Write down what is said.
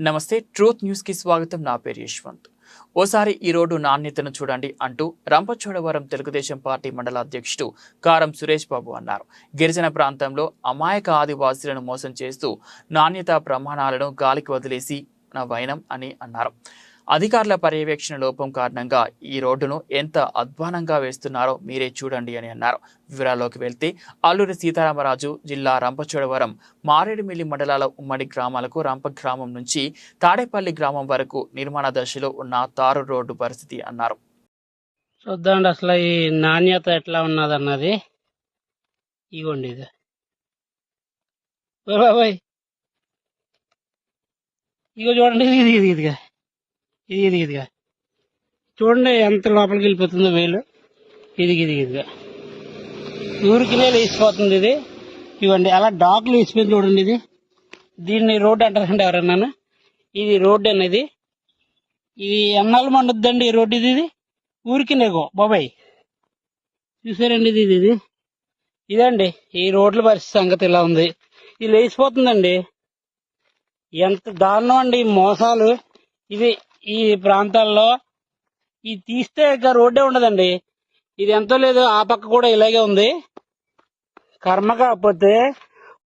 నమస్తే ట్రూత్ న్యూస్కి స్వాగతం. నా పేరు యశ్వంత్. ఓసారి ఈ రోడ్డు నాణ్యతను చూడండి అంటూ రంపచోడవరం తెలుగుదేశం పార్టీ మండల అధ్యక్షుడు కారం సురేష్ బాబు అన్నారు. గిరిజన ప్రాంతంలో అమాయక ఆదివాసీలను మోసం చేస్తూ నాణ్యత ప్రమాణాలను గాలికి వదిలేసి నా వైనం అని అన్నారు. అధికారుల పర్యవేక్షణ లోపం కారణంగా ఈ రోడ్డును ఎంత అధ్వానంగా వేస్తున్నారో మీరే చూడండి అని అన్నారు. వివరాల్లోకి వెళ్తే అల్లూరి సీతారామరాజు జిల్లా రంపచోడవరం మారేడుమిల్లి మండలాల ఉమ్మడి గ్రామాలకు రంప గ్రామం నుంచి తాడేపల్లి గ్రామం వరకు నిర్మాణ దశలో ఉన్న తారు రోడ్డు పరిస్థితి అన్నారు. చూద్దామండి అసలు ఈ నాణ్యత ఎట్లా ఉన్నది అన్నది ఇవ్వండి ఇది బాబాయ్. ఇగో చూడండి ఇది ఇది ఇదిగా. ఇది ఇది ఇదిగా. చూడండి ఎంత లోపలికి వెళ్ళిపోతుందో వేలు. ఇది ఇది ఇదిగా. ఊరికినే లేచిపోతుంది ఇది. ఇవ్వండి అలా డాక్ లేచిపోయింది చూడండి ఇది. దీన్ని రోడ్డు అంటారండి ఎవరన్నా ఇది రోడ్డు అనేది ఇది ఎన్నాళ్ళు మండుద్దండి ఈ రోడ్డు ఇది ఇది? ఊరికి బాబాయ్. చూసారండి ఇది ఇది ఇది. ఇదండి ఈ రోడ్ల పరిస్థితి సంగతి ఇలా ఉంది. ఇది లేచిపోతుందండి. ఎంత దారుణం అండి మోసాలు. ఇది ఈ ప్రాంతాల్లో ఇది తీస్తే ఇక రోడ్డే ఉండదండి. ఇది ఎంతో లేదు ఆ పక్క కూడా ఇలాగే ఉంది. కర్మ కాకపోతే